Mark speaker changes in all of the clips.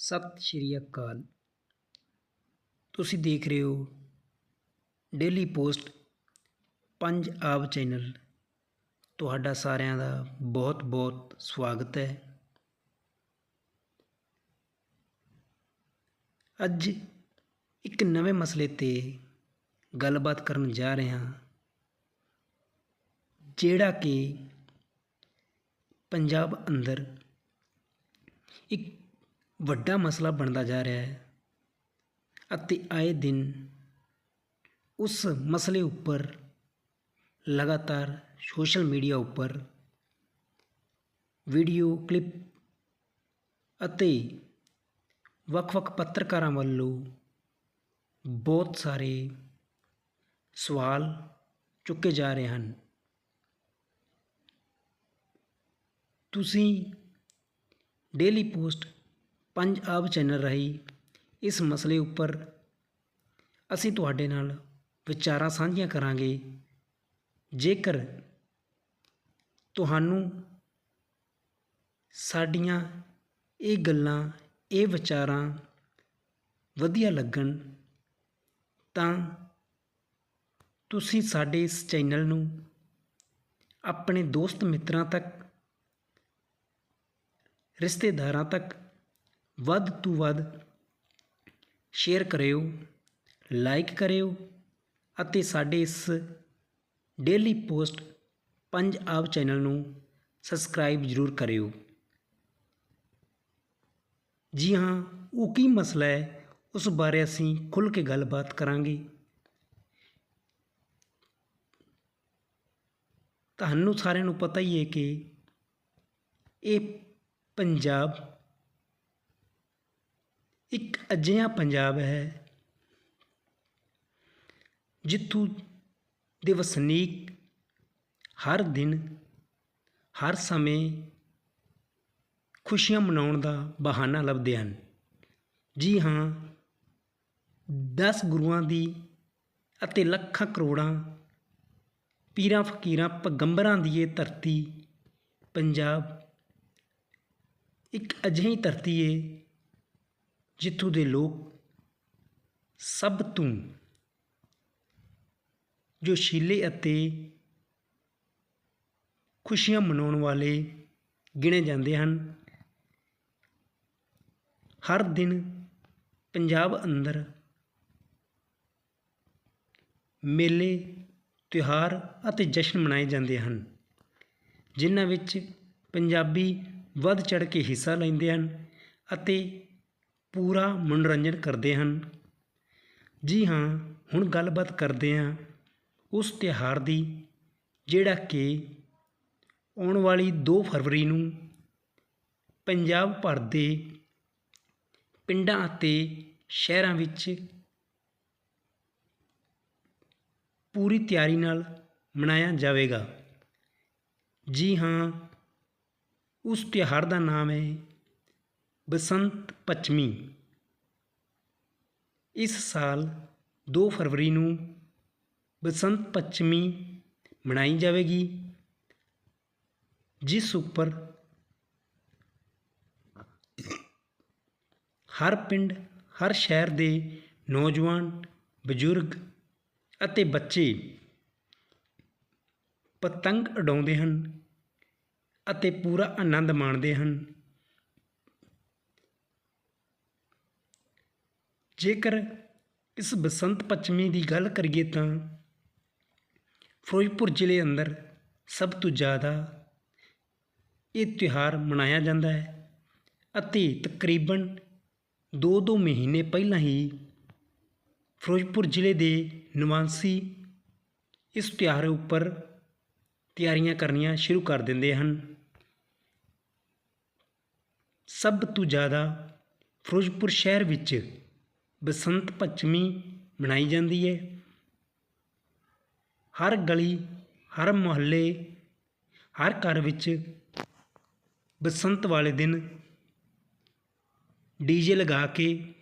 Speaker 1: ਸਤਿ ਸ਼੍ਰੀ ਅਕਾਲ। ਤੁਸੀਂ ਦੇਖ ਰਹੇ ਹੋ ਡੇਲੀ ਪੋਸਟ ਪੰਜ ਆਬ ਚੈਨਲ। ਤੁਹਾਡਾ ਸਾਰਿਆਂ ਦਾ ਬਹੁਤ ਬਹੁਤ ਸਵਾਗਤ ਹੈ। ਅੱਜ ਇੱਕ ਨਵੇਂ ਮਸਲੇ ਤੇ ਗੱਲਬਾਤ ਕਰਨ ਜਾ ਰਹੇ ਹਾਂ, ਜਿਹੜਾ ਕਿ ਪੰਜਾਬ ਅੰਦਰ ਇੱਕ ਵੱਡਾ ਮਸਲਾ ਬਣਦਾ ਜਾ ਰਿਹਾ ਹੈ ਅਤੇ ਆਏ ਦਿਨ ਉਸ ਮਸਲੇ ਉੱਪਰ ਲਗਾਤਾਰ ਸੋਸ਼ਲ ਮੀਡੀਆ ਉੱਪਰ ਵੀਡੀਓ ਕਲਿੱਪ ਅਤੇ ਵੱਖ-ਵੱਖ ਪੱਤਰਕਾਰਾਂ ਵੱਲੋਂ ਬਹੁਤ ਸਾਰੇ ਸਵਾਲ ਚੁੱਕੇ ਜਾ ਰਹੇ ਹਨ। ਤੁਸੀਂ ਡੇਲੀ ਪੋਸਟ ਪੰਜ ਆਬ ਚੈਨਲ ਰਾਹੀਂ ਇਸ ਮਸਲੇ ਉੱਪਰ ਅਸੀਂ ਤੁਹਾਡੇ ਨਾਲ ਵਿਚਾਰਾਂ ਸਾਂਝੀਆਂ ਕਰਾਂਗੇ। ਜੇਕਰ ਤੁਹਾਨੂੰ ਸਾਡੀਆਂ ਇਹ ਗੱਲਾਂ, ਇਹ ਵਿਚਾਰਾਂ ਵਧੀਆ ਲੱਗਣ, ਤਾਂ ਤੁਸੀਂ ਸਾਡੇ ਇਸ ਚੈਨਲ ਨੂੰ ਆਪਣੇ ਦੋਸਤ ਮਿੱਤਰਾਂ ਤੱਕ, ਰਿਸ਼ਤੇਦਾਰਾਂ ਤੱਕ ਵੱਧ ਤੋਂ ਵੱਧ ਸ਼ੇਅਰ ਕਰਿਓ ਲਾਈਕ ਕਰਿਓ ਅਤੇ ਸਾਡੇ ਇਸ ਡੇਲੀ ਪੋਸਟ ਪੰਜ ਆਬ ਚੈਨਲ ਨੂੰ ਸਬਸਕ੍ਰਾਈਬ ਜ਼ਰੂਰ ਕਰਿਓ। ਜੀ ਹਾਂ, ਉਹ ਕੀ ਮਸਲਾ ਹੈ, ਉਸ ਬਾਰੇ ਅਸੀਂ ਖੁੱਲ੍ਹ ਕੇ ਗੱਲਬਾਤ ਕਰਾਂਗੇ। ਤੁਹਾਨੂੰ ਸਾਰਿਆਂ ਨੂੰ ਪਤਾ ਹੀ ਹੈ ਕਿ ਇਹ ਪੰਜਾਬ ਇੱਕ ਅਜਿਹਾ ਪੰਜਾਬ ਹੈ ਜਿੱਥੋਂ ਦੇ ਵਸਨੀਕ ਹਰ ਦਿਨ, ਹਰ ਸਮੇਂ ਖੁਸ਼ੀਆਂ ਮਨਾਉਣ ਦਾ ਬਹਾਨਾ ਲੱਭਦੇ ਹਨ। ਜੀ ਹਾਂ 10 ਗੁਰੂਆਂ ਦੀ ਅਤੇ ਲੱਖਾਂ ਕਰੋੜਾਂ ਪੀਰਾਂ ਫਕੀਰਾਂ ਪਗੰਬਰਾਂ ਦੀ ਇਹ ਧਰਤੀ ਪੰਜਾਬ ਇੱਕ ਅਜਿਹੀ ਧਰਤੀ ਏ ਜਿੱਥੋਂ ਦੇ ਲੋਕ ਸਭ ਤੋਂ ਜੋਸ਼ੀਲੇ ਅਤੇ ਖੁਸ਼ੀਆਂ ਮਨਾਉਣ ਵਾਲੇ ਗਿਣੇ ਜਾਂਦੇ ਹਨ। ਹਰ ਦਿਨ ਪੰਜਾਬ ਅੰਦਰ ਮੇਲੇ, ਤਿਉਹਾਰ ਅਤੇ ਜਸ਼ਨ ਮਨਾਏ ਜਾਂਦੇ ਹਨ, ਜਿਨ੍ਹਾਂ ਵਿੱਚ ਪੰਜਾਬੀ ਵੱਧ ਚੜ ਕੇ ਹਿੱਸਾ ਲੈਂਦੇ ਹਨ ਅਤੇ ਪੂਰਾ ਮਨੋਰੰਜਨ ਕਰਦੇ ਹਨ। ਜੀ ਹਾਂ, ਹੁਣ ਗੱਲਬਾਤ ਕਰਦੇ ਹਾਂ ਉਸ ਤਿਉਹਾਰ ਦੀ, ਜਿਹੜਾ ਕਿ ਆਉਣ ਵਾਲੀ ਦੋ ਫਰਵਰੀ ਨੂੰ ਪੰਜਾਬ ਭਰ ਦੇ ਪਿੰਡਾਂ ਅਤੇ ਸ਼ਹਿਰਾਂ ਵਿੱਚ ਪੂਰੀ ਤਿਆਰੀ ਨਾਲ ਮਨਾਇਆ ਜਾਵੇਗਾ। ਜੀ ਹਾਂ, ਉਸ ਤਿਉਹਾਰ ਦਾ ਨਾਮ ਹੈ ਬਸੰਤ ਪੰਚਮੀ। ਇਸ ਸਾਲ ਦੋ ਫਰਵਰੀ ਨੂੰ ਬਸੰਤ ਪੰਚਮੀ ਮਨਾਈ ਜਾਵੇਗੀ, ਜਿਸ ਉੱਪਰ ਹਰ ਪਿੰਡ, ਹਰ ਸ਼ਹਿਰ ਦੇ ਨੌਜਵਾਨ, ਬਜ਼ੁਰਗ ਅਤੇ ਬੱਚੇ ਪਤੰਗ ਉਡਾਉਂਦੇ ਹਨ ਅਤੇ ਪੂਰਾ ਆਨੰਦ ਮਾਣਦੇ ਹਨ। ਜੇਕਰ ਇਸ ਬਸੰਤ ਪੰਚਮੀ ਦੀ ਗੱਲ ਕਰੀਏ ਤਾਂ ਫਿਰੋਜ਼ਪੁਰ ਜ਼ਿਲ੍ਹੇ ਅੰਦਰ ਸਭ ਤੋਂ ਜ਼ਿਆਦਾ ਇਹ ਤਿਉਹਾਰ ਮਨਾਇਆ ਜਾਂਦਾ ਹੈ ਅਤੇ ਤਕਰੀਬਨ 2-2 ਮਹੀਨੇ ਪਹਿਲਾਂ ਹੀ ਫਿਰੋਜ਼ਪੁਰ ਜ਼ਿਲ੍ਹੇ ਦੇ ਨਿਵਾਸੀ ਇਸ ਤਿਉਹਾਰ ਉੱਪਰ ਤਿਆਰੀਆਂ ਕਰਨੀਆਂ ਸ਼ੁਰੂ ਕਰ ਦਿੰਦੇ ਹਨ। ਸਭ ਤੋਂ ਜ਼ਿਆਦਾ ਫਿਰੋਜ਼ਪੁਰ ਸ਼ਹਿਰ ਵਿੱਚ ਬਸੰਤ ਪੰਚਮੀ ਮਨਾਈ ਜਾਂਦੀ ਹੈ। ਹਰ ਗਲੀ, ਹਰ ਮੁਹੱਲੇ, ਹਰ ਘਰ ਵਿੱਚ ਬਸੰਤ ਵਾਲੇ ਦਿਨ ਡੀਜੇ ਲਗਾ ਕੇ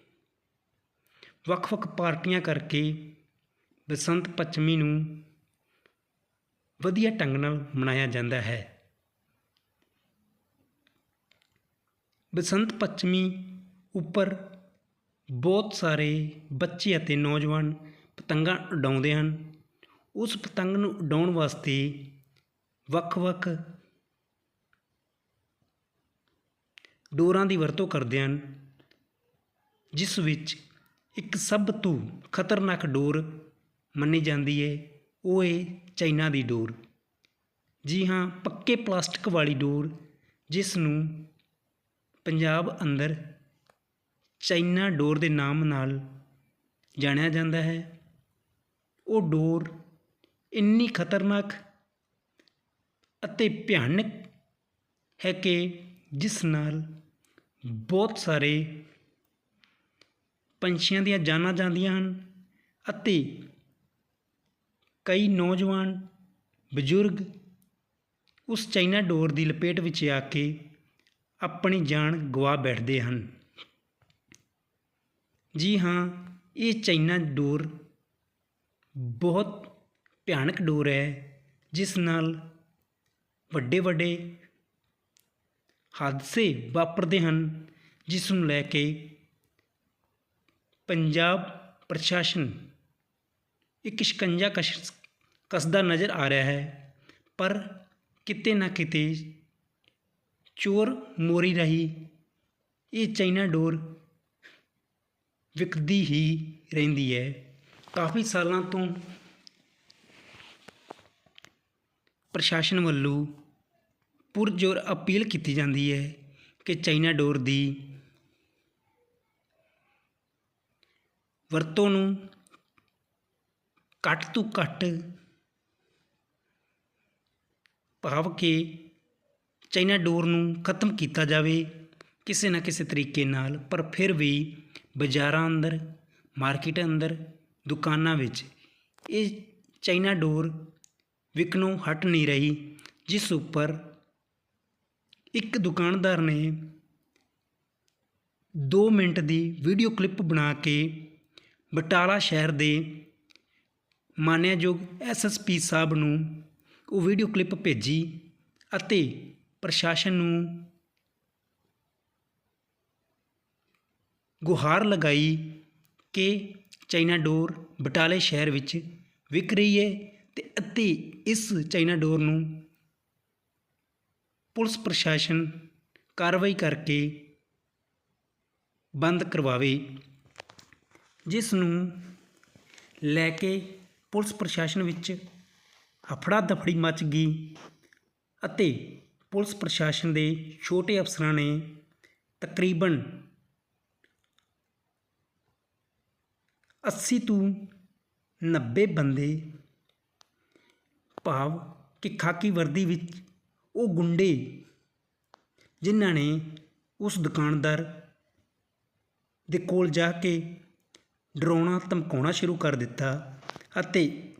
Speaker 1: ਵੱਖ-ਵੱਖ ਪਾਰਟੀਆਂ ਕਰਕੇ ਬਸੰਤ ਪੰਚਮੀ ਨੂੰ ਵਧੀਆ ਢੰਗ ਨਾਲ ਮਨਾਇਆ ਜਾਂਦਾ ਹੈ। ਬਸੰਤ ਪੰਚਮੀ ਉੱਪਰ ਬਹੁਤ ਸਾਰੇ ਬੱਚੇ ਅਤੇ ਨੌਜਵਾਨ ਪਤੰਗਾਂ ਉਡਾਉਂਦੇ ਹਨ। ਉਸ ਪਤੰਗ ਨੂੰ ਉਡਾਉਣ ਵਾਸਤੇ ਵੱਖ-ਵੱਖ ਡੋਰਾਂ ਦੀ ਵਰਤੋਂ ਕਰਦੇ ਹਨ, ਜਿਸ ਵਿੱਚ ਇੱਕ ਸਭ ਤੋਂ ਖਤਰਨਾਕ ਡੋਰ ਮੰਨੀ ਜਾਂਦੀ ਹੈ, ਉਹ ਹੈ ਚਾਈਨਾ ਦੀ ਡੋਰ। ਜੀ ਹਾਂ, ਪੱਕੇ ਪਲਾਸਟਿਕ ਵਾਲੀ ਡੋਰ, ਜਿਸ ਨੂੰ ਪੰਜਾਬ ਅੰਦਰ ਚਾਈਨਾ ਡੋਰ ਦੇ ਨਾਮ ਨਾਲ ਜਾਣਿਆ ਜਾਂਦਾ ਹੈ, ਉਹ ਡੋਰ ਇੰਨੀ ਖਤਰਨਾਕ ਅਤੇ ਭਿਆਨਕ ਹੈ ਕਿ ਜਿਸ ਨਾਲ ਬਹੁਤ ਸਾਰੇ ਪੰਛੀਆਂ ਦੀਆਂ ਜਾਨਾਂ ਜਾਂਦੀਆਂ ਹਨ ਅਤੇ ਕਈ ਨੌਜਵਾਨ, ਬਜ਼ੁਰਗ ਉਸ ਚਾਈਨਾ ਡੋਰ ਦੀ ਲਪੇਟ ਵਿੱਚ ਆ ਕੇ ਆਪਣੀ ਜਾਨ ਗਵਾ ਬੈਠਦੇ ਹਨ। ਜੀ ਹਾਂ, ਇਹ ਚਾਈਨਾ ਡੋਰ ਬਹੁਤ ਭਿਆਨਕ ਡੋਰ ਹੈ, ਜਿਸ ਨਾਲ ਵੱਡੇ ਵੱਡੇ ਹਾਦਸੇ ਵਾਪਰਦੇ ਹਨ, ਜਿਸ ਨੂੰ ਲੈ ਕੇ ਪੰਜਾਬ ਪ੍ਰਸ਼ਾਸਨ ਇੱਕ ਸ਼ਿਕੰਜਾ ਕਸ਼, ਕੱਸਦਾ ਨਜ਼ਰ ਆ ਰਿਹਾ ਹੈ, ਪਰ ਕਿਤੇ ਨਾ ਕਿਤੇ ਚੋਰ ਮੋਰੀ ਰਹੀ ਇਹ ਚਾਈਨਾ ਡੋਰ ਵਿਕਦੀ ਹੀ ਰਹਿੰਦੀ ਹੈ। ਕਾਫੀ ਸਾਲਾਂ ਤੋਂ ਪ੍ਰਸ਼ਾਸਨ ਵੱਲੋਂ ਪੁਰਜੋਰ ਅਪੀਲ ਕੀਤੀ ਜਾਂਦੀ ਹੈ ਕਿ ਚਾਈਨਾ ਡੋਰ ਦੀ ਵਰਤੋਂ ਨੂੰ ਘੱਟ ਤੋਂ ਘੱਟ ਭਾਵ ਕਿ ਚਾਈਨਾ ਡੋਰ ਨੂੰ ਖਤਮ ਕੀਤਾ ਜਾਵੇ ਕਿਸੇ ਨਾ ਕਿਸੇ ਤਰੀਕੇ ਨਾਲ, ਪਰ ਫਿਰ ਵੀ ਬਾਜ਼ਾਰਾਂ ਅੰਦਰ, ਮਾਰਕੀਟ ਅੰਦਰ, ਦੁਕਾਨਾਂ ਵਿੱਚ, ਇਹ ਚਾਈਨਾ ਡੋਰ ਵਿਕਣੋਂ ਹਟ ਨਹੀਂ ਰਹੀ, ਜਿਸ ਉੱਪਰ ਇੱਕ ਦੁਕਾਨਦਾਰ ਨੇ 2 ਮਿੰਟ ਦੀ ਵੀਡੀਓ ਕਲਿੱਪ ਬਣਾ ਕੇ ਬਟਾਲਾ ਸ਼ਹਿਰ ਦੇ ਮਾਨਿਆਯੋਗ ਐਸਐਸਪੀ ਸਾਹਿਬ ਨੂੰ ਉਹ ਵੀਡੀਓ ਕਲਿੱਪ ਭੇਜੀ ਅਤੇ ਪ੍ਰਸ਼ਾਸਨ ਨੂੰ ਗੁਹਾਰ ਲਗਾਈ ਕਿ ਚਾਈਨਾ ਡੋਰ ਬਟਾਲੇ ਸ਼ਹਿਰ ਵਿੱਚ ਵਿਕ ਰਹੀ ਹੈ ਤੇ ਅਤੇ ਇਸ ਚਾਈਨਾ ਡੋਰ ਨੂੰ ਪੁਲਿਸ ਪ੍ਰਸ਼ਾਸਨ ਕਾਰਵਾਈ ਕਰਕੇ ਬੰਦ ਕਰਵਾਵੇ, ਜਿਸ ਨੂੰ ਲੈ ਕੇ ਪੁਲਿਸ ਪ੍ਰਸ਼ਾਸਨ ਵਿੱਚ ਹਫੜਾ ਦਫੜੀ ਮਚ ਗਈ ਅਤੇ ਪੁਲਿਸ ਪ੍ਰਸ਼ਾਸਨ ਦੇ ਛੋਟੇ ਅਫਸਰਾਂ ਨੇ ਤਕਰੀਬਨ 80 ਤੋਂ 90 ਬੰਦੇ ਭਾਵ ਕਿ ਖਾਕੀ ਵਰਦੀ ਵਿੱਚ ਉਹ ਗੁੰਡੇ ਜਿਨ੍ਹਾਂ ਨੇ ਉਸ ਦੁਕਾਨਦਾਰ ਦੇ ਕੋਲ ਜਾ ਕੇ ਡਰਾਉਣਾ, ਧਮਕਾਉਣਾ ਸ਼ੁਰੂ ਕਰ ਦਿੱਤਾ ਅਤੇ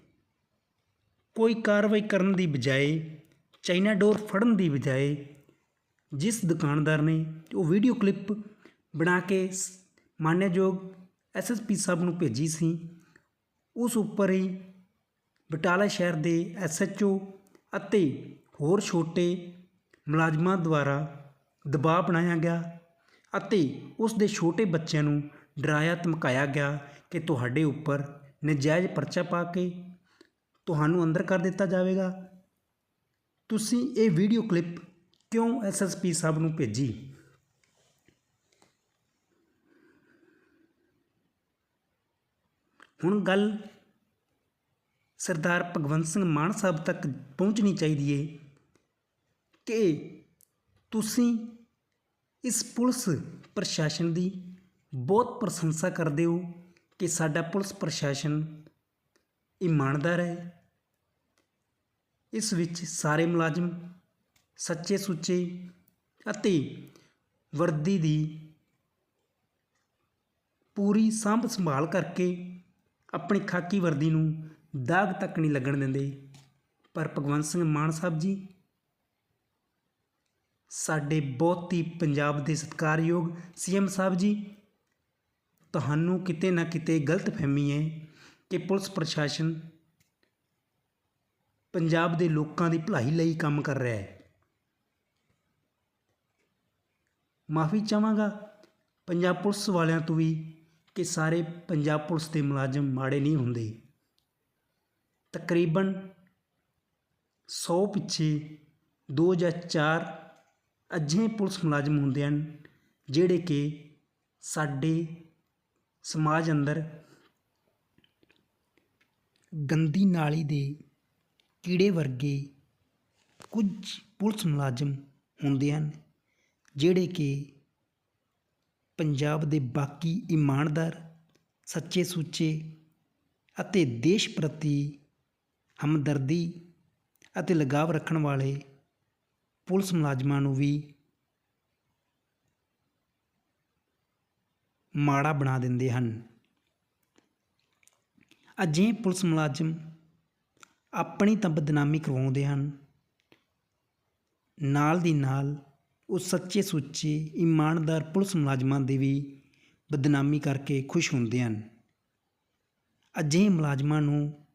Speaker 1: ਕੋਈ ਕਾਰਵਾਈ ਕਰਨ ਦੀ ਬਜਾਏ ਚਾਈਨਾ ਡੋਰ ਫੜਨ ਦੀ ਬਜਾਏ ਜਿਸ ਦੁਕਾਨਦਾਰ ਨੇ ਉਹ ਵੀਡੀਓ ਕਲਿੱਪ ਬਣਾ ਕੇ ਸ- ਮਾਨਯੋਗ ਐਸਐਸਪੀ ਸਾਹਿਬ ਨੂੰ ਭੇਜੀ ਸੀ। ਉਸ ਉੱਪਰ ਹੀ ਬਟਾਲਾ ਸ਼ਹਿਰ ਦੇ ਐਸਐਚਓ ਅਤੇ ਹੋਰ ਛੋਟੇ ਮੁਲਾਜ਼ਮਾਂ ਦੁਆਰਾ ਦਬਾਅ ਬਣਾਇਆ ਗਿਆ ਅਤੇ ਉਸ ਦੇ ਛੋਟੇ ਬੱਚਿਆਂ ਨੂੰ ਡਰਾਇਆ, ਧਮਕਾਇਆ ਗਿਆ ਕਿ ਤੁਹਾਡੇ ਉੱਪਰ ਨਜਾਇਜ਼ ਪਰਚਾ ਪਾ ਕੇ ਤੁਹਾਨੂੰ ਅੰਦਰ ਕਰ ਦਿੱਤਾ ਜਾਵੇਗਾ। ਤੁਸੀਂ ਇਹ ਵੀਡੀਓ ਕਲਿੱਪ ਕਿਉਂ ਐਸਐਸਪੀ ਸਾਹਿਬ ਨੂੰ ਭੇਜੀ? ਹੁਣ ਗੱਲ ਸਰਦਾਰ ਭਗਵੰਤ ਸਿੰਘ ਮਾਨ ਸਾਹਿਬ ਤੱਕ ਪਹੁੰਚਣੀ ਚਾਹੀਦੀ ਹੈ ਕਿ ਤੁਸੀਂ ਇਸ ਪੁਲਿਸ ਪ੍ਰਸ਼ਾਸਨ ਦੀ ਬਹੁਤ ਪ੍ਰਸ਼ੰਸਾ ਕਰਦੇ ਹੋ ਕਿ ਸਾਡਾ ਪੁਲਿਸ ਪ੍ਰਸ਼ਾਸਨ ਇਮਾਨਦਾਰ ਹੈ। ਇਸ ਵਿੱਚ ਸਾਰੇ ਮੁਲਾਜ਼ਮ ਸੱਚੇ ਸੁੱਚੇ ਅਤੇ ਵਰਦੀ ਦੀ ਪੂਰੀ ਸਾਂਭ ਸੰਭਾਲ ਕਰਕੇ ਆਪਣੀ ਖਾਕੀ ਵਰਦੀ ਨੂੰ ਦਾਗ ਤੱਕ ਨਹੀਂ ਲੱਗਣ ਦਿੰਦੇ। ਪਰ ਭਗਵੰਤ ਸਿੰਘ ਮਾਨ ਸਾਹਿਬ ਜੀ, ਸਾਡੇ ਬਹੁਤ ਹੀ ਪੰਜਾਬ ਦੇ ਸਤਿਕਾਰਯੋਗ ਸੀਐਮ ਸਾਹਿਬ ਜੀ, ਤੁਹਾਨੂੰ ਕਿਤੇ ਨਾ ਕਿਤੇ ਗਲਤ ਫਹਿਮੀ ਹੈ ਕਿ ਪੁਲਿਸ ਪ੍ਰਸ਼ਾਸਨ ਪੰਜਾਬ ਦੇ ਲੋਕਾਂ ਦੀ ਭਲਾਈ ਲਈ ਕੰਮ ਕਰ ਰਿਹਾ ਹੈ। ਮਾਫੀ ਚਾਹਾਂਗਾ, ਪੰਜਾਬ ਪੁਲਿਸ ਵਾਲਿਆਂ ਤੋਂ ਵੀ ਕਿ ਸਾਰੇ ਪੰਜਾਬ ਪੁਲਿਸ ਦੇ ਮੁਲਾਜ਼ਮ ਮਾੜੇ ਨਹੀਂ ਹੁੰਦੇ। ਤਕਰੀਬਨ 100 ਪਿੱਛੇ ਦੋ ਜਾਂ ਚਾਰ ਅਜਿਹੇ ਪੁਲਿਸ ਮੁਲਾਜ਼ਮ ਹੁੰਦੇ ਹਨ, ਜਿਹੜੇ ਕਿ ਸਾਡੇ ਸਮਾਜ ਅੰਦਰ ਗੰਦੀ ਨਾਲੀ ਦੇ ਕੀੜੇ ਵਰਗੇ ਕੁਝ ਪੁਲਿਸ ਮੁਲਾਜ਼ਮ ਹੁੰਦੇ ਹਨ, ਜਿਹੜੇ ਕਿ ਪੰਜਾਬ ਦੇ ਬਾਕੀ ਇਮਾਨਦਾਰ, ਸੱਚੇ ਸੁੱਚੇ ਅਤੇ ਦੇਸ਼ ਪ੍ਰਤੀ ਹਮਦਰਦੀ ਅਤੇ ਲਗਾਵ ਰੱਖਣ ਵਾਲੇ ਪੁਲਿਸ ਮੁਲਾਜ਼ਮਾਂ ਨੂੰ ਵੀ ਮਾੜਾ ਬਣਾ ਦਿੰਦੇ ਹਨ। ਅਜਿਹੇ ਪੁਲਿਸ ਮੁਲਾਜ਼ਮ ਆਪਣੀ ਤਾਂ ਬਦਨਾਮੀ ਕਰਵਾਉਂਦੇ ਹਨ। ਨਾਲ ਦੀ ਨਾਲ ਉਹ ਸੱਚੇ ਸੁੱਚੇ, ਇਮਾਨਦਾਰ ਪੁਲਿਸ ਮੁਲਾਜ਼ਮਾਂ ਦੀ ਵੀ ਬਦਨਾਮੀ ਕਰਕੇ ਖੁਸ਼ ਹੁੰਦੇ ਹਨ। ਅਜਿਹੇ ਮੁਲਾਜ਼ਮਾਂ ਨੂੰ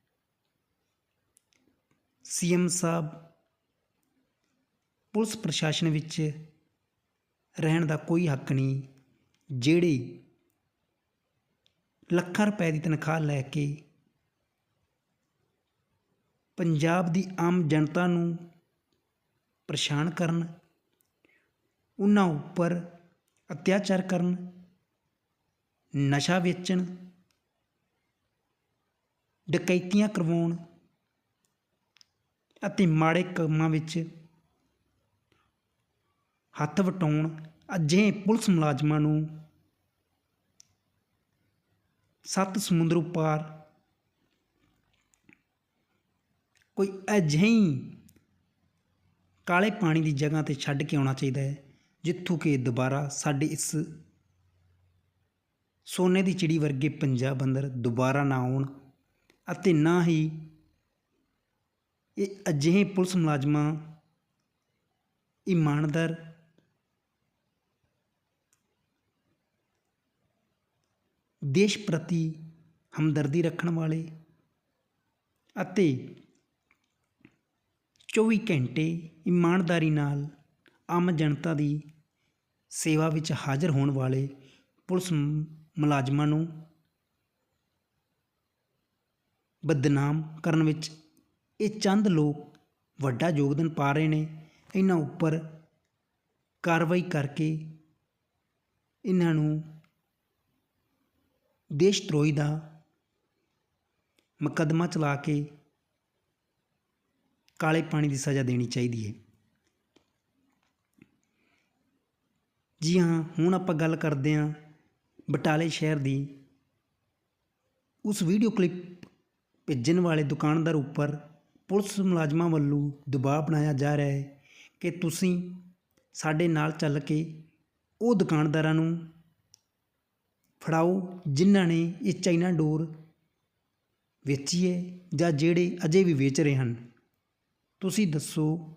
Speaker 1: ਸੀਐਮ ਸਾਹਿਬ ਪੁਲਿਸ ਪ੍ਰਸ਼ਾਸਨ ਵਿੱਚ ਰਹਿਣ ਦਾ ਕੋਈ ਹੱਕ ਨਹੀਂ, ਜਿਹੜੇ ਲੱਖਾਂ ਰੁਪਏ ਦੀ ਤਨਖਾਹ ਲੈ ਕੇ ਪੰਜਾਬ ਦੀ ਆਮ ਜਨਤਾ ਨੂੰ ਪਰੇਸ਼ਾਨ ਕਰਨ ਉਹਨਾਂ ਉੱਪਰ ਅਤਿਆਚਾਰ ਕਰਨ, ਨਸ਼ਾ ਵੇਚਣ, ਡਕੈਤੀਆਂ ਕਰਵਾਉਣ ਅਤੇ ਮਾੜੇ ਕੰਮਾਂ ਵਿੱਚ ਹੱਥ ਵਟਾਉਣ ਅਜਿਹੇ ਪੁਲਿਸ ਮੁਲਾਜ਼ਮਾਂ ਨੂੰ ਸੱਤ ਸਮੁੰਦਰੋਂ ਪਾਰ ਕੋਈ ਅਜਿਹੀ ਕਾਲੇ ਪਾਣੀ ਦੀ ਜਗ੍ਹਾ ਤੇ ਛੱਡ ਕੇ ਆਉਣਾ ਚਾਹੀਦਾ ਹੈ। ਜਿੱਥੋਂ ਕਿ ਦੁਬਾਰਾ ਸਾਡੇ ਇਸ ਸੋਨੇ ਦੀ ਚਿੜੀ ਵਰਗੇ ਪੰਜਾਬ ਅੰਦਰ ਦੁਬਾਰਾ ਨਾ ਆਉਣ ਅਤੇ ਨਾ ਹੀ ਇਹ ਅਜਿਹੇ ਪੁਲਿਸ ਮੁਲਾਜ਼ਮਾਂ, ਇਮਾਨਦਾਰ ਦੇਸ਼ ਪ੍ਰਤੀ ਹਮਦਰਦੀ ਰੱਖਣ ਵਾਲੇ ਅਤੇ 24 ਘੰਟੇ ਇਮਾਨਦਾਰੀ ਨਾਲ ਆਮ ਜਨਤਾ ਦੀ ਸੇਵਾ ਵਿੱਚ ਹਾਜ਼ਰ ਹੋਣ ਵਾਲੇ ਪੁਲਿਸ ਮੁਲਾਜ਼ਮਾਂ ਨੂੰ ਬਦਨਾਮ ਕਰਨ ਵਿੱਚ ਇਹ ਚੰਦ ਲੋਕ ਵੱਡਾ ਯੋਗਦਾਨ ਪਾ ਰਹੇ ਨੇ। ਇਹਨਾਂ ਉੱਪਰ ਕਾਰਵਾਈ ਕਰਕੇ ਇਹਨਾਂ ਨੂੰ ਦੇਸ਼ ਧਰੋਹੀ ਦਾ ਮੁਕੱਦਮਾ ਚਲਾ ਕੇ ਕਾਲੇ ਪਾਣੀ ਦੀ ਸਜ਼ਾ ਦੇਣੀ ਚਾਹੀਦੀ ਹੈ। ਜੀ ਹਾਂ, ਹੁਣ ਆਪਾਂ ਗੱਲ ਕਰਦੇ ਹਾਂ ਬਟਾਲੇ ਸ਼ਹਿਰ ਦੀ। ਉਸ ਵੀਡੀਓ ਕਲਿੱਪ ਭੇਜਣ ਵਾਲੇ ਦੁਕਾਨਦਾਰ ਉੱਪਰ ਪੁਲਿਸ ਮੁਲਾਜ਼ਮਾਂ ਵੱਲੋਂ ਦਬਾਅ ਬਣਾਇਆ ਜਾ ਰਿਹਾ ਹੈ ਕਿ ਤੁਸੀਂ ਸਾਡੇ ਨਾਲ ਚੱਲ ਕੇ ਉਹ ਦੁਕਾਨਦਾਰਾਂ ਨੂੰ ਫੜਾਓ ਜਿਨ੍ਹਾਂ ਨੇ ਇਹ ਚਾਈਨਾ ਡੋਰ ਵੇਚੀ ਹੈ ਜਾਂ ਜਿਹੜੇ ਅਜੇ ਵੀ ਵੇਚ ਰਹੇ ਹਨ। ਤੁਸੀਂ ਦੱਸੋ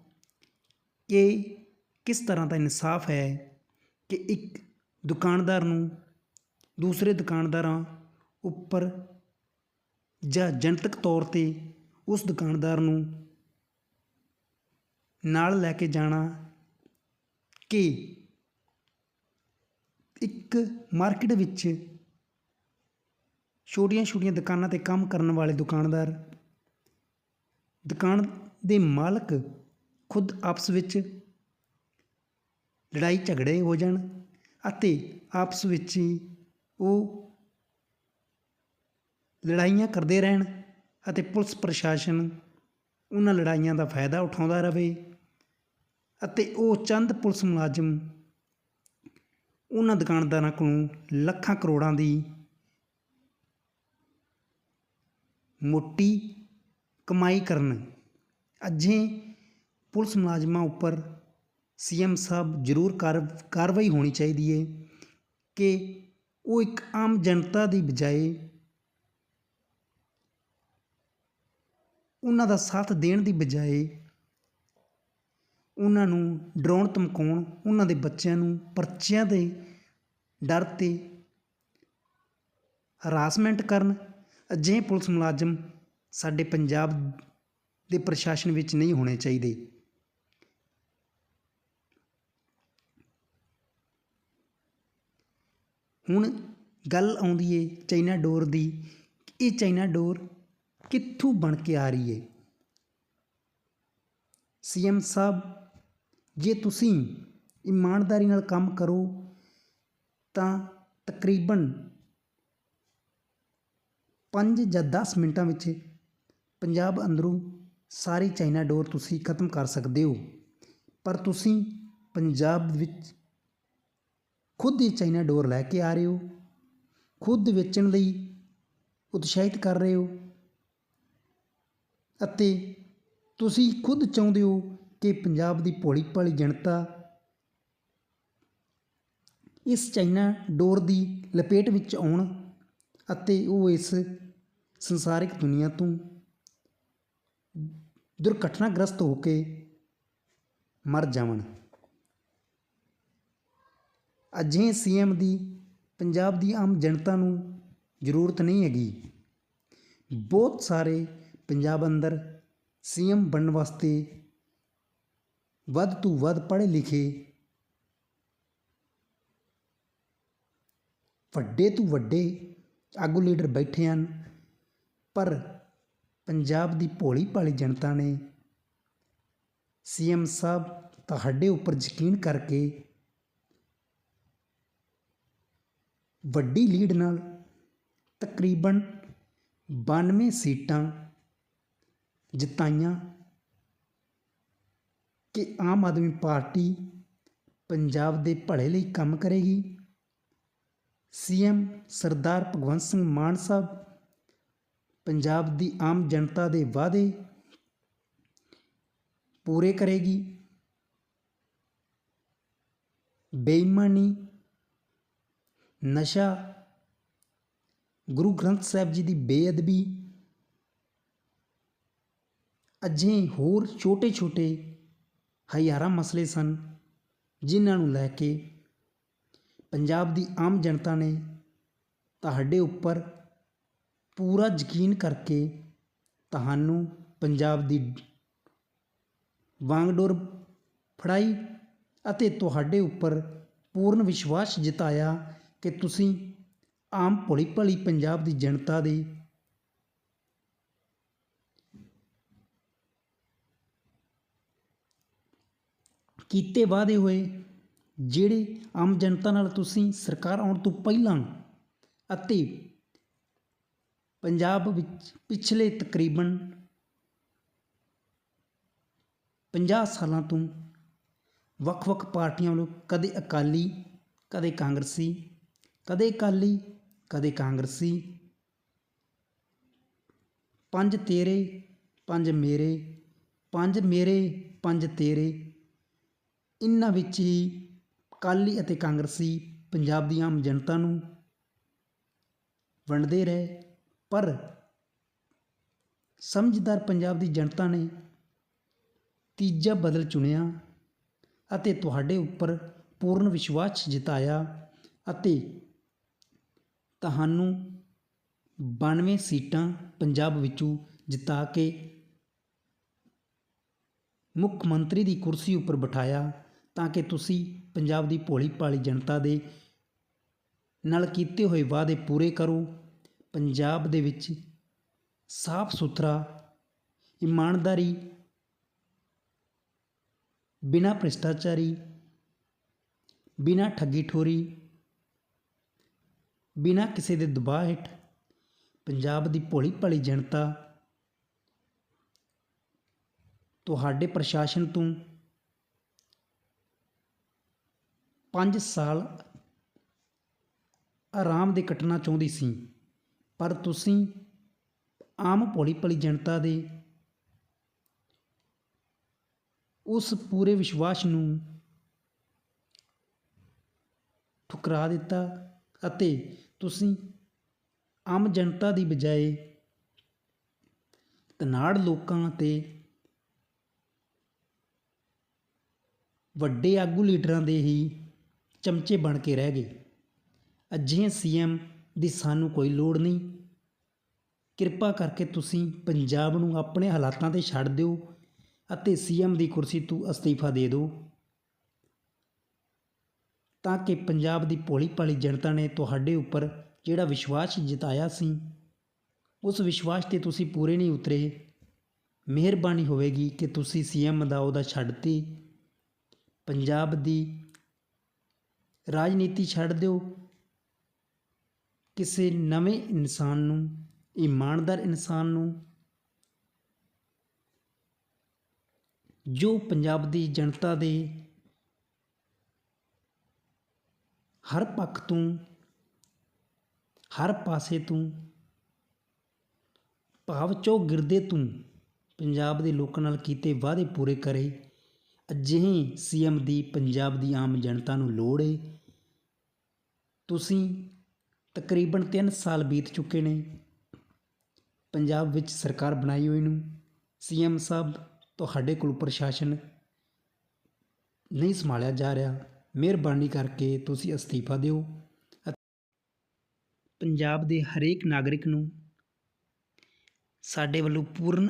Speaker 1: ਕਿ ਕਿਸ ਤਰ੍ਹਾਂ ਦਾ ਇਨਸਾਫ ਹੈ ਕਿ ਇੱਕ ਦੁਕਾਨਦਾਰ ਨੂੰ ਦੂਸਰੇ ਦੁਕਾਨਦਾਰਾਂ ਉੱਪਰ ਜਾਂ ਜਨਤਕ ਤੌਰ ਤੇ ਉਸ ਦੁਕਾਨਦਾਰ ਨੂੰ ਨਾਲ ਲੈ ਕੇ ਜਾਣਾ ਕਿ ਇੱਕ ਮਾਰਕੀਟ ਵਿੱਚ ਛੋਟੀਆਂ-ਛੋਟੀਆਂ ਦੁਕਾਨਾਂ ਤੇ ਕੰਮ ਕਰਨ ਵਾਲੇ ਦੁਕਾਨਦਾਰ, ਦੁਕਾਨ ਦੇ ਮਾਲਕ ਖੁਦ ਆਪਸ ਵਿੱਚ ਲੜਾਈ ਝਗੜੇ ਹੋ ਜਾਣ ਅਤੇ ਆਪਸ ਵਿੱਚ ਹੀ ਉਹ ਲੜਾਈਆਂ ਕਰਦੇ ਰਹਿਣ ਅਤੇ ਪੁਲਿਸ ਪ੍ਰਸ਼ਾਸਨ ਉਹਨਾਂ ਲੜਾਈਆਂ ਦਾ ਫਾਇਦਾ ਉਠਾਉਂਦਾ ਰਹੇ ਅਤੇ ਉਹ ਚੰਦ ਪੁਲਿਸ ਮੁਲਾਜ਼ਮ ਉਹਨਾਂ ਦੁਕਾਨਦਾਰਾਂ ਕੋਲੋਂ ਲੱਖਾਂ ਕਰੋੜਾਂ ਦੀ ਮੋਟੀ ਕਮਾਈ ਕਰਨ ਅਜੇ ਪੁਲਿਸ ਮੁਲਾਜ਼ਮਾਂ ਉੱਪਰ ਸੀਐਮ ਸਾਹਿਬ ਜ਼ਰੂਰ ਕਾਰ, ਕਾਰਵਾਈ ਹੋਣੀ ਚਾਹੀਦੀ ਹੈ ਕਿ ਉਹ ਇੱਕ ਆਮ ਜਨਤਾ ਦੀ ਬਜਾਏ ਉਹਨਾਂ ਦਾ ਸਾਥ ਦੇਣ ਦੀ ਬਜਾਏ ਉਹਨਾਂ ਨੂੰ ਡਰਾਉਣ, ਧਮਕਾਉਣ, ਉਹਨਾਂ ਦੇ ਬੱਚਿਆਂ ਨੂੰ ਪਰਚਿਆਂ ਦੇ ਡਰ ਤੇ ਹਰਾਸਮੈਂਟ ਕਰਨ। ਅਜਿਹੇ ਪੁਲਿਸ ਮੁਲਾਜ਼ਮ ਸਾਡੇ ਪੰਜਾਬ ਦੇ ਪ੍ਰਸ਼ਾਸਨ ਵਿੱਚ ਨਹੀਂ ਹੋਣੇ ਚਾਹੀਦੇ। ਹੁਣ ਗੱਲ ਆਉਂਦੀ ਏ ਚਾਈਨਾ ਡੋਰ ਦੀ, ਇਹ ਚਾਈਨਾ ਡੋਰ ਕਿੱਥੋਂ ਬਣ ਕੇ ਆ ਰਹੀ ਏ? ਸੀਐਮ ਸਾਹਿਬ, ਜੇ ਤੁਸੀਂ ਇਮਾਨਦਾਰੀ ਨਾਲ ਕੰਮ ਕਰੋ, ਤਾਂ ਤਕਰੀਬਨ 5 ਜਾਂ 10 ਮਿੰਟਾਂ ਵਿੱਚ ਪੰਜਾਬ ਅੰਦਰੋਂ ਸਾਰੀ ਚਾਈਨਾ ਡੋਰ ਤੁਸੀਂ ਖਤਮ ਕਰ ਸਕਦੇ ਹੋ। ਪਰ ਤੁਸੀਂ ਪੰਜਾਬ ਵਿੱਚ ਖੁਦ ਹੀ ਚਾਈਨਾ ਡੋਰ ਲੈ ਕੇ ਆ ਰਹੇ ਹੋ। ਖੁਦ ਵੇਚਣ ਲਈ ਉਤਸ਼ਾਹਿਤ ਕਰ ਰਹੇ ਹੋ। ਅਤੇ ਤੁਸੀਂ ਖੁਦ ਚਾਹੁੰਦੇ ਹੋ ਕਿ ਪੰਜਾਬ ਦੀ ਭੋਲੀ ਭਾਲੀ ਜਨਤਾ ਇਸ ਚਾਈਨਾ ਡੋਰ ਦੀ ਲਪੇਟ ਵਿੱਚ ਆਉਣ ਅਤੇ ਉਹ ਇਸ ਸੰਸਾਰਿਕ ਦੁਨੀਆ ਤੋਂ ਦੁਰਘਟਨਾਗ੍ਰਸਤ ਹੋ ਕੇ ਮਰ ਜਾਵਣ। ਅਜਿਹੇ ਸੀਐਮ ਦੀ, ਪੰਜਾਬ ਦੀ ਆਮ ਜਨਤਾ ਨੂੰ ਜ਼ਰੂਰਤ ਨਹੀਂ ਹੈਗੀ। ਬਹੁਤ ਸਾਰੇ ਪੰਜਾਬ ਅੰਦਰ ਸੀਐਮ ਬਣਨ ਵਾਸਤੇ ਵੱਧ ਤੋਂ ਵੱਧ ਪੜ੍ਹੇ ਲਿਖੇ, ਵੱਡੇ ਤੋਂ ਵੱਡੇ ਆਗੂ ਲੀਡਰ ਬੈਠੇ ਹਨ, ਪਰ ਪੰਜਾਬ ਦੀ ਭੋਲੀ ਭਾਲੀ ਜਨਤਾ ਨੇ ਸੀਐਮ ਸਾਹਿਬ ਤੁਹਾਡੇ ਉੱਪਰ ਯਕੀਨ ਕਰਕੇ ਵੱਡੀ ਲੀਡ ਨਾਲ ਤਕਰੀਬਨ 92 ਸੀਟਾਂ ਜਿਤਾਈਆਂ ਕਿ ਆਮ ਆਦਮੀ ਪਾਰਟੀ ਪੰਜਾਬ ਦੇ ਭਲੇ ਲਈ ਕੰਮ ਕਰੇਗੀ। ਸੀਐਮ ਸਰਦਾਰ ਭਗਵੰਤ ਸਿੰਘ ਮਾਨ ਸਾਹਿਬ ਪੰਜਾਬ ਦੀ ਆਮ ਜਨਤਾ ਦੇ ਵਾਅਦੇ ਪੂਰੇ ਕਰੇਗੀ। ਬੇਈਮਾਨੀ ਨਸ਼ਾ। ਗੁਰੂ ਗ੍ਰੰਥ ਸਾਹਿਬ ਜੀ ਦੀ ਬੇਅਦਬੀ। ਅਜਿਹੇ ਹੋਰ ਛੋਟੇ-ਛੋਟੇ ਹਜ਼ਾਰਾਂ ਮਸਲੇ ਸਨ, ਜਿਨ੍ਹਾਂ ਨੂੰ ਲੈ ਕੇ ਪੰਜਾਬ ਦੀ ਆਮ ਜਨਤਾ ਨੇ ਤੁਹਾਡੇ ਉੱਪਰ ਪੂਰਾ ਯਕੀਨ ਕਰਕੇ ਤੁਹਾਨੂੰ ਪੰਜਾਬ ਦੀ ਵਾਂਗਡੋਰ ਫੜਾਈ ਅਤੇ ਤੁਹਾਡੇ ਉੱਪਰ ਪੂਰਨ ਵਿਸ਼ਵਾਸ ਜਤਾਇਆ ਕਿ ਤੁਸੀਂ ਆਮ ਭੋਲੀ ਭਾਲੀ ਪੰਜਾਬ ਦੀ ਜਨਤਾ ਦੀ ਕੀਤੇ ਵਾਅਦੇ ਹੋਏ, ਜਿਹੜੇ ਆਮ ਜਨਤਾ ਨਾਲ ਤੁਸੀਂ ਸਰਕਾਰ ਆਉਣ ਤੋਂ ਪਹਿਲਾਂ ਅਤੇ ਪੰਜਾਬ ਵਿੱਚ ਪਿਛਲੇ ਤਕਰੀਬਨ 50 ਸਾਲਾਂ ਤੋਂ ਵੱਖ-ਵੱਖ ਪਾਰਟੀਆਂ ਵੱਲੋਂ ਕਦੇ ਅਕਾਲੀ, ਕਦੇ ਕਾਂਗਰਸੀ ਕਦੇ ਅਕਾਲੀ, ਕਦੇ ਕਾਂਗਰਸੀ। ਪੰਜ ਤੇਰੇ, ਪੰਜ ਮੇਰੇ ਪੰਜ ਮੇਰੇ, ਪੰਜ ਤੇਰੇ। ਇਹਨਾਂ ਵਿੱਚ ਹੀ ਅਕਾਲੀ ਅਤੇ ਕਾਂਗਰਸੀ ਪੰਜਾਬ ਦੀ ਆਮ ਜਨਤਾ ਨੂੰ ਵੰਡਦੇ ਰਹੇ, ਪਰ ਸਮਝਦਾਰ ਪੰਜਾਬ ਦੀ ਜਨਤਾ ਨੇ ਤੀਜਾ ਬਦਲ ਚੁਣਿਆ ਅਤੇ ਤੁਹਾਡੇ ਉੱਪਰ ਪੂਰਨ ਵਿਸ਼ਵਾਸ ਜਿਤਾਇਆ ਅਤੇ ਤੁਹਾਨੂੰ 92 ਸੀਟਾਂ ਪੰਜਾਬ ਵਿੱਚੋਂ ਜਿਤਾ ਕੇ ਮੁੱਖ ਮੰਤਰੀ ਦੀ ਕੁਰਸੀ ਉੱਪਰ ਬਿਠਾਇਆ ਤਾਂ ਕਿ ਤੁਸੀਂ ਪੰਜਾਬ ਦੀ ਭੋਲੀ ਭਾਲੀ ਜਨਤਾ ਦੇ ਨਾਲ ਕੀਤੇ ਹੋਏ ਵਾਅਦੇ ਪੂਰੇ ਕਰੋ। ਪੰਜਾਬ ਦੇ ਵਿੱਚ ਸਾਫ਼ ਸੁਥਰਾ, ਇਮਾਨਦਾਰੀ, ਬਿਨਾਂ ਭ੍ਰਿਸ਼ਟਾਚਾਰੀ, ਬਿਨਾਂ ਠੱਗੀ ਠੋਰੀ ਬਿਨਾਂ ਕਿਸੇ ਦੇ ਦਬਾਅ ਹੇਠ ਪੰਜਾਬ ਦੀ ਭੋਲੀ ਭਾਲੀ ਜਨਤਾ ਤੁਹਾਡੇ ਪ੍ਰਸ਼ਾਸਨ ਤੋਂ 5 ਸਾਲ ਆਰਾਮ ਦੇ ਕੱਟਣਾ ਚਾਹੁੰਦੀ ਸੀ, ਪਰ ਤੁਸੀਂ ਆਮ ਭੋਲੀ ਭਾਲੀ ਜਨਤਾ ਦੇ ਉਸ ਪੂਰੇ ਵਿਸ਼ਵਾਸ ਨੂੰ ਠੁਕਰਾ ਦਿੱਤਾ ਅਤੇ ਤੁਸੀਂ ਆਮ ਜਨਤਾ ਦੀ ਬਜਾਏ ਧਨਾੜ ਲੋਕਾਂ ਤੇ ਵੱਡੇ ਆਗੂ ਲੀਡਰਾਂ ਦੇ ਹੀ ਚਮਚੇ ਬਣ ਕੇ ਰਹਿ ਗਏ। ਅਜਿਹੇ ਸੀਐਮ ਦੀ ਸਾਨੂੰ ਕੋਈ ਲੋੜ ਨਹੀਂ। ਕਿਰਪਾ ਕਰਕੇ ਤੁਸੀਂ ਪੰਜਾਬ ਨੂੰ ਆਪਣੇ ਹਾਲਾਤਾਂ ਤੇ ਛੱਡ ਦਿਓ ਅਤੇ ਸੀਐਮ ਦੀ ਕੁਰਸੀ ਤੋਂ ਅਸਤੀਫਾ ਦੇ ਦਿਓ। ਤਾਂ ਕਿ ਪੰਜਾਬ ਦੀ ਭੋਲੀ ਭਾਲੀ ਜਨਤਾ ਨੇ ਤੁਹਾਡੇ ਉੱਪਰ ਜਿਹੜਾ ਵਿਸ਼ਵਾਸ ਜਿਤਾਇਆ ਸੀ, ਉਸ ਵਿਸ਼ਵਾਸ ਤੇ ਤੁਸੀਂ ਪੂਰੇ ਨਹੀਂ ਉਤਰੇ। ਮਿਹਰਬਾਨੀ ਹੋਵੇਗੀ ਕਿ ਤੁਸੀਂ ਸੀਐਮ ਦਾ ਉਹਦਾ ਛੱਡ ਤੇ ਪੰਜਾਬ ਦੀ ਰਾਜਨੀਤੀ ਛੱਡ ਦਿਓ। ਕਿਸੇ ਨਵੇਂ ਇਨਸਾਨ ਨੂੰ, ਇਮਾਨਦਾਰ ਇਨਸਾਨ ਨੂੰ, ਜੋ ਪੰਜਾਬ ਦੀ ਜਨਤਾ ਦੇ ਹਰ ਪੱਖ ਤੋਂ, ਹਰ ਪਾਸੇ ਤੋਂ, ਭਾਵ ਚੋ ਗਿਰਦੇ ਤੋਂ ਪੰਜਾਬ ਦੇ ਲੋਕਾਂ ਨਾਲ ਕੀਤੇ ਵਾਅਦੇ ਪੂਰੇ ਕਰੇ, ਅਜਿਹੇ ਸੀਐਮ ਦੀ ਪੰਜਾਬ ਦੀ ਆਮ ਜਨਤਾ ਨੂੰ ਲੋੜ। ਏ ਤੁਸੀਂ ਤਕਰੀਬਨ 3 ਸਾਲ ਬੀਤ ਚੁੱਕੇ ਨੇ, ਪੰਜਾਬ ਵਿੱਚ ਸਰਕਾਰ ਬਣਾਈ ਹੋਈ ਨੂੰ। ਸੀਐਮ ਸਾਹਿਬ ਤੁਹਾਡੇ ਕੋਲ ਪ੍ਰਸ਼ਾਸਨ ਨਹੀਂ ਸੰਭਾਲਿਆ ਜਾ ਰਿਹਾ। ਮਿਹਰਬਾਨੀ ਕਰਕੇ ਤੁਸੀਂ ਅਸਤੀਫਾ ਦਿਓ ਪੰਜਾਬ ਦੇ ਹਰੇਕ ਨਾਗਰਿਕ ਨੂੰ ਸਾਡੇ ਵੱਲੋਂ ਪੂਰਨ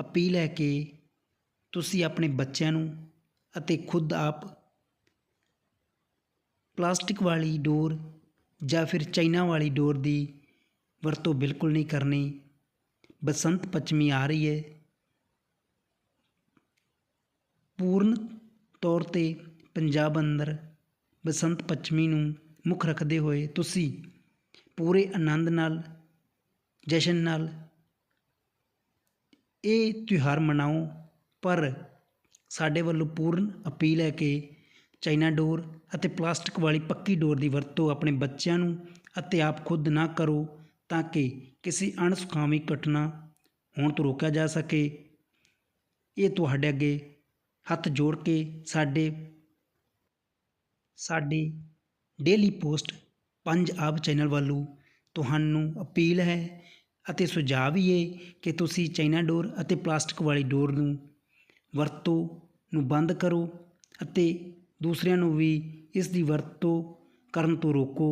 Speaker 1: ਅਪੀਲ ਹੈ ਕਿ ਤੁਸੀਂ ਆਪਣੇ ਬੱਚਿਆਂ ਨੂੰ ਅਤੇ ਖੁਦ ਆਪ ਪਲਾਸਟਿਕ ਵਾਲੀ ਡੋਰ ਜਾਂ ਫਿਰ ਚਾਈਨਾ ਵਾਲੀ ਡੋਰ ਦੀ ਵਰਤੋਂ ਬਿਲਕੁਲ ਨਹੀਂ ਕਰਨੀ। ਬਸੰਤ ਪੰਚਮੀ ਆ ਰਹੀ ਹੈ। ਪੂਰਨ ਤੌਰ ਤੇ ਪੰਜਾਬ ਅੰਦਰ ਬਸੰਤ ਪੰਚਮੀ ਨੂੰ ਮੁੱਖ ਰੱਖਦੇ ਹੋਏ ਤੁਸੀਂ ਪੂਰੇ ਆਨੰਦ ਨਾਲ, ਜਸ਼ਨ ਨਾਲ ਇਹ ਤਿਉਹਾਰ ਮਨਾਓ। ਪਰ ਸਾਡੇ ਵੱਲੋਂ ਪੂਰਨ ਅਪੀਲ ਹੈ ਕਿ ਚਾਈਨਾ ਡੋਰ ਅਤੇ ਪਲਾਸਟਿਕ ਵਾਲੀ ਪੱਕੀ ਡੋਰ ਦੀ ਵਰਤੋਂ ਆਪਣੇ ਬੱਚਿਆਂ ਨੂੰ ਅਤੇ ਆਪ ਖੁਦ ਨਾ ਕਰੋ ਤਾਂ ਕਿ ਕਿਸੇ ਅਣਸੁਖਾਵੀ ਘਟਨਾ ਹੋਣ ਤੋਂ ਰੋਕਿਆ ਜਾ ਸਕੇ। ਇਹ ਤੁਹਾਡੇ ਅੱਗੇ ਹੱਥ ਜੋੜ ਕੇ ਸਾਡੇ ਸਾਡੇ ਡੇਲੀ ਪੋਸਟ ਪੰਜ ਆਬ ਚੈਨਲ ਵੱਲੋਂ ਤੁਹਾਨੂੰ ਅਪੀਲ ਹੈ ਅਤੇ ਸੁਝਾਅ ਵੀ ਹੈ ਕਿ ਤੁਸੀਂ ਚਾਈਨਾ ਡੋਰ ਅਤੇ ਪਲਾਸਟਿਕ ਵਾਲੀ ਡੋਰ ਨੂੰ ਵਰਤੋਂ ਨੂੰ ਬੰਦ ਕਰੋ ਅਤੇ ਦੂਸਰਿਆਂ ਨੂੰ ਵੀ ਇਸ ਦੀ ਵਰਤੋਂ ਕਰਨ ਤੋਂ ਰੋਕੋ।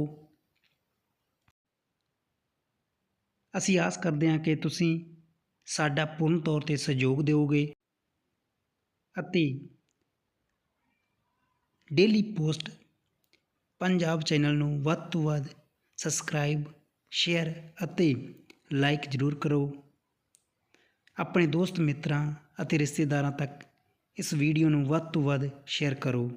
Speaker 1: ਅਸੀਂ ਆਸ ਕਰਦੇ ਹਾਂ ਕਿ ਤੁਸੀਂ ਸਾਡਾ ਪੂਰਨ ਤੌਰ ਤੇ ਸਹਿਯੋਗ ਦਿਓਗੇ ਅਤੇ ਡੇਲੀ ਪੋਸਟ ਪੰਜਾਬ ਚੈਨਲ ਨੂੰ ਵੱਧ ਤੋਂ ਵੱਧ ਸਬਸਕ੍ਰਾਈਬ ਸ਼ੇਅਰ ਅਤੇ ਲਾਈਕ ਜ਼ਰੂਰ ਕਰੋ। ਆਪਣੇ ਦੋਸਤ ਮਿੱਤਰਾਂ ਅਤੇ ਰਿਸ਼ਤੇਦਾਰਾਂ ਤੱਕ ਇਸ ਵੀਡੀਓ ਨੂੰ ਵੱਧ ਤੋਂ ਵੱਧ ਸ਼ੇਅਰ ਕਰੋ।